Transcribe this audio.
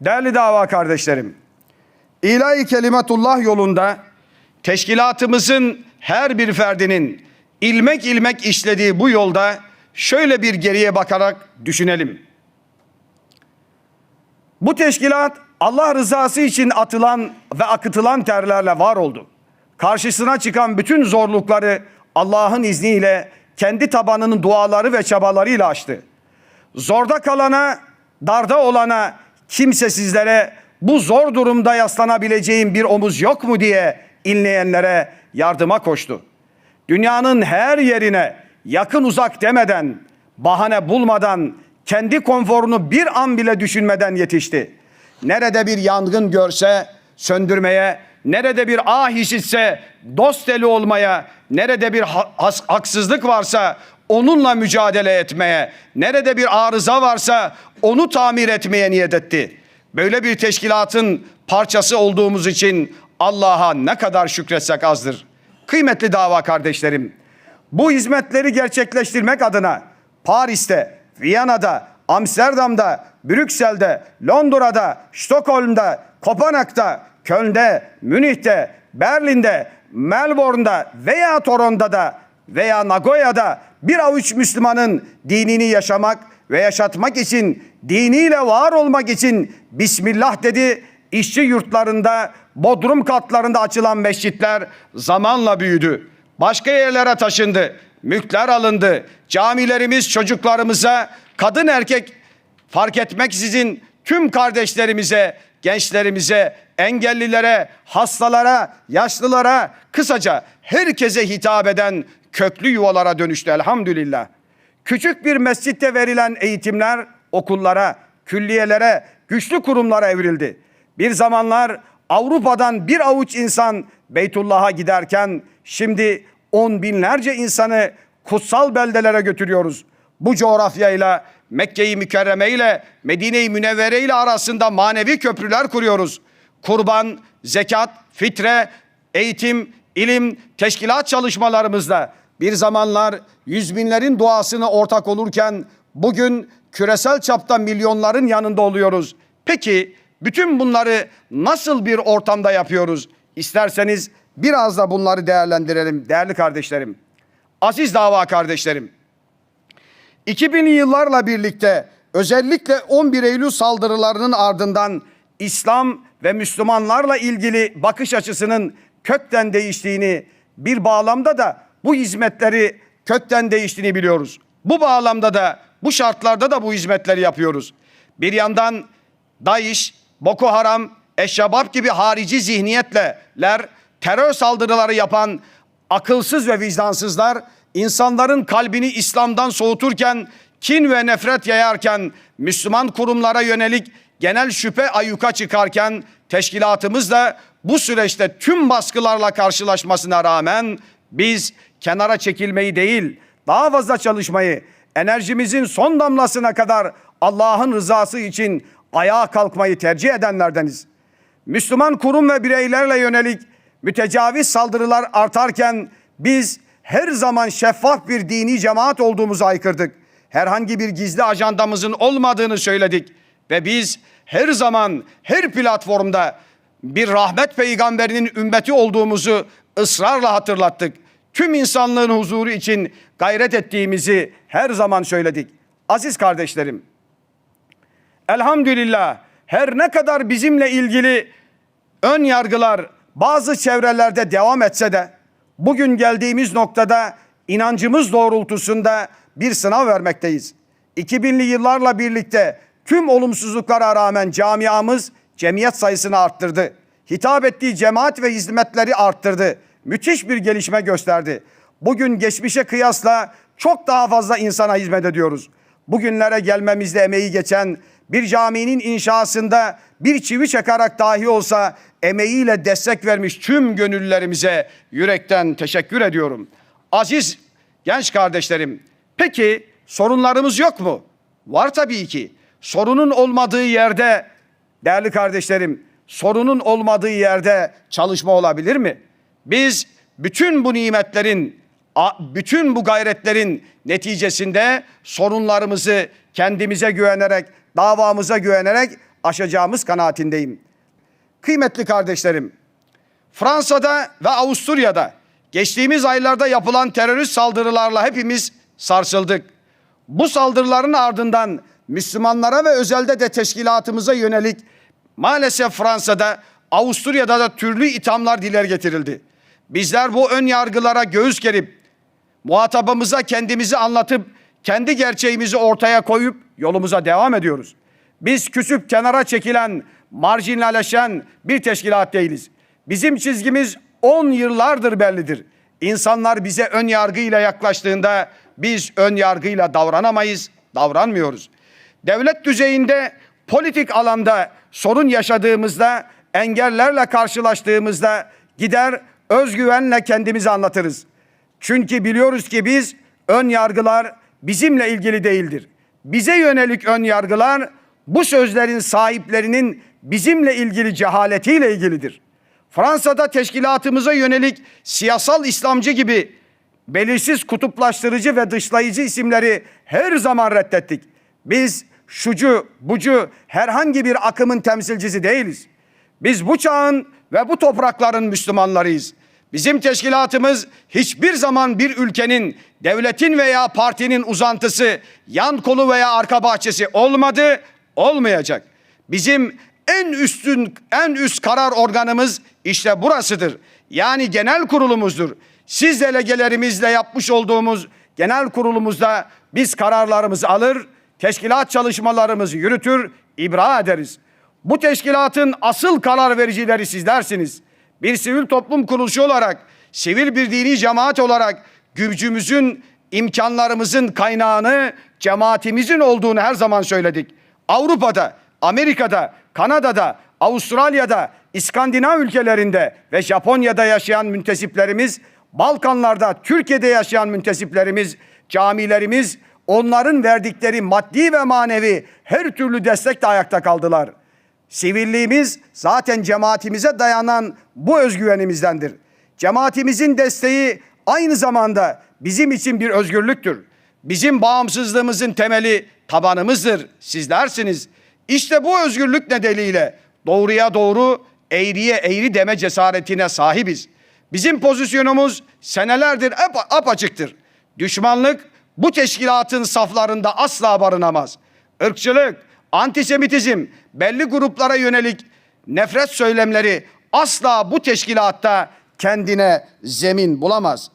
Değerli dava kardeşlerim, ilahi kelimetullah yolunda teşkilatımızın her bir ferdinin ilmek ilmek işlediği bu yolda şöyle bir geriye bakarak düşünelim. Bu teşkilat Allah rızası için atılan ve akıtılan terlerle var oldu. Karşısına çıkan bütün zorlukları Allah'ın izniyle kendi tabanının duaları ve çabalarıyla aştı. Zorda kalana, darda olana, kimsesizlere bu zor durumda yaslanabileceğin bir omuz yok mu diye inleyenlere yardıma koştu. Dünyanın her yerine yakın uzak demeden, bahane bulmadan, kendi konforunu bir an bile düşünmeden yetişti. Nerede bir yangın görse söndürmeye, nerede bir ah işitse dost eli olmaya, nerede bir haksızlık varsa onunla mücadele etmeye, nerede bir arıza varsa onu tamir etmeye niyet etti. Böyle bir teşkilatın parçası olduğumuz için Allah'a ne kadar şükretsek azdır. Kıymetli dava kardeşlerim, bu hizmetleri gerçekleştirmek adına Paris'te, Viyana'da, Amsterdam'da, Brüksel'de, Londra'da, Stockholm'da, Kopenhag'da, Köln'de, Münih'te, Berlin'de, Melbourne'da veya Toronto'da veya Nagoya'da bir avuç Müslümanın dinini yaşamak ve yaşatmak için, diniyle var olmak için Bismillah dedi. İşçi yurtlarında, bodrum katlarında açılan mescitler zamanla büyüdü. Başka yerlere taşındı. Mülkler alındı. Camilerimiz çocuklarımıza, kadın erkek fark etmeksizin tüm kardeşlerimize, gençlerimize, engellilere, hastalara, yaşlılara, kısaca herkese hitap eden köklü yuvalara dönüştü elhamdülillah. Küçük bir mescitte verilen eğitimler okullara, külliyelere, güçlü kurumlara evrildi. Bir zamanlar Avrupa'dan bir avuç insan Beytullah'a giderken şimdi on binlerce insanı kutsal beldelere götürüyoruz. Bu coğrafyayla Mekke-i Mükerreme ile Medine-i Münevvere ile arasında manevi köprüler kuruyoruz. Kurban, zekat, fitre, eğitim, ilim, teşkilat çalışmalarımızda bir zamanlar yüz binlerin duasına ortak olurken bugün küresel çapta milyonların yanında oluyoruz. Peki bütün bunları nasıl bir ortamda yapıyoruz? İsterseniz biraz da bunları değerlendirelim değerli kardeşlerim. Aziz dava kardeşlerim. 2000'li yıllarla birlikte özellikle 11 Eylül saldırılarının ardından İslam ve Müslümanlarla ilgili bakış açısının kökten değiştiğini, bir bağlamda da bu hizmetleri kökten değiştiğini biliyoruz. Bu bağlamda da bu şartlarda da bu hizmetleri yapıyoruz. Bir yandan DAEŞ, Boko Haram, Eşşabab gibi harici zihniyetler terör saldırıları yapan akılsız ve vicdansızlar insanların kalbini İslam'dan soğuturken, kin ve nefret yayarken, Müslüman kurumlara yönelik genel şüphe ayyuka çıkarken teşkilatımız da bu süreçte tüm baskılarla karşılaşmasına rağmen biz kenara çekilmeyi değil, daha fazla çalışmayı, enerjimizin son damlasına kadar Allah'ın rızası için ayağa kalkmayı tercih edenlerdeniz. Müslüman kurum ve bireylerle yönelik mütecaviz saldırılar artarken biz her zaman şeffaf bir dini cemaat olduğumuzu aykırdık. Herhangi bir gizli ajandamızın olmadığını söyledik ve biz her zaman her platformda bir rahmet peygamberinin ümmeti olduğumuzu ısrarla hatırlattık. Tüm insanlığın huzuru için gayret ettiğimizi her zaman söyledik. Aziz kardeşlerim, Elhamdülillah her ne kadar bizimle ilgili ön yargılar bazı çevrelerde devam etse de bugün geldiğimiz noktada inancımız doğrultusunda bir sınav vermekteyiz. 2000'li yıllarla birlikte tüm olumsuzluklara rağmen camiamız cemiyet sayısını arttırdı. Hitap ettiği cemaat ve hizmetleri arttırdı. Müthiş bir gelişme gösterdi. Bugün geçmişe kıyasla çok daha fazla insana hizmet ediyoruz. Bugünlere gelmemizde emeği geçen bir caminin inşasında bir çivi çakarak dahi olsa emeğiyle destek vermiş tüm gönüllerimize yürekten teşekkür ediyorum. Aziz genç kardeşlerim, peki sorunlarımız yok mu? Var tabii ki. Sorunun olmadığı yerde değerli kardeşlerim, sorunun olmadığı yerde çalışma olabilir mi? Biz bütün bu nimetlerin bütün bu gayretlerin neticesinde sorunlarımızı kendimize güvenerek, davamıza güvenerek aşacağımız kanaatindeyim. Kıymetli kardeşlerim, Fransa'da ve Avusturya'da geçtiğimiz aylarda yapılan terörist saldırılarla hepimiz sarsıldık. Bu saldırıların ardından Müslümanlara ve özelde de teşkilatımıza yönelik maalesef Fransa'da, Avusturya'da da türlü ithamlar diler getirildi. Bizler bu ön yargılara göğüs gerip muhatabımıza kendimizi anlatıp kendi gerçeğimizi ortaya koyup yolumuza devam ediyoruz. Biz küsüp kenara çekilen, marjinalleşen bir teşkilat değiliz. Bizim çizgimiz 10 yıllardır bellidir. İnsanlar bize ön yargıyla yaklaştığında biz ön yargıyla davranamayız, davranmıyoruz. Devlet düzeyinde, politik alanda sorun yaşadığımızda, engellerle karşılaştığımızda gider özgüvenle kendimizi anlatırız. Çünkü biliyoruz ki biz ön yargılar bizimle ilgili değildir. Bize yönelik ön yargılar bu sözlerin sahiplerinin bizimle ilgili cehaletiyle ilgilidir. Fransa'da teşkilatımıza yönelik siyasal İslamcı gibi belirsiz kutuplaştırıcı ve dışlayıcı isimleri her zaman reddettik. Biz şucu, bucu herhangi bir akımın temsilcisi değiliz. Biz bu çağın ve bu toprakların Müslümanlarıyız. Bizim teşkilatımız hiçbir zaman bir ülkenin, devletin veya partinin uzantısı, yan kolu veya arka bahçesi olmadı, olmayacak. Bizim en üstün, en üst karar organımız işte burasıdır. Yani genel kurulumuzdur. Siz delegelerimizle yapmış olduğumuz genel kurulumuzda biz kararlarımızı alır, teşkilat çalışmalarımızı yürütür, ibra ederiz. Bu teşkilatın asıl karar vericileri sizlersiniz. Bir sivil toplum kuruluşu olarak, sivil bir dini cemaat olarak gücümüzün, imkanlarımızın kaynağını cemaatimizin olduğunu her zaman söyledik. Avrupa'da, Amerika'da, Kanada'da, Avustralya'da, İskandinav ülkelerinde ve Japonya'da yaşayan müntesiplerimiz, Balkanlarda, Türkiye'de yaşayan müntesiplerimiz, camilerimiz onların verdikleri maddi ve manevi her türlü destekle ayakta kaldılar. Sivilliğimiz zaten cemaatimize dayanan bu özgüvenimizdendir. Cemaatimizin desteği aynı zamanda bizim için bir özgürlüktür. Bizim bağımsızlığımızın temeli tabanımızdır. Sizlersiniz. İşte bu özgürlük nedeniyle doğruya doğru, eğriye eğri deme cesaretine sahibiz. Bizim pozisyonumuz senelerdir hep apaçıktır. Düşmanlık bu teşkilatın saflarında asla barınamaz. Irkçılık, antisemitizm, belli gruplara yönelik nefret söylemleri asla bu teşkilatta kendine zemin bulamaz.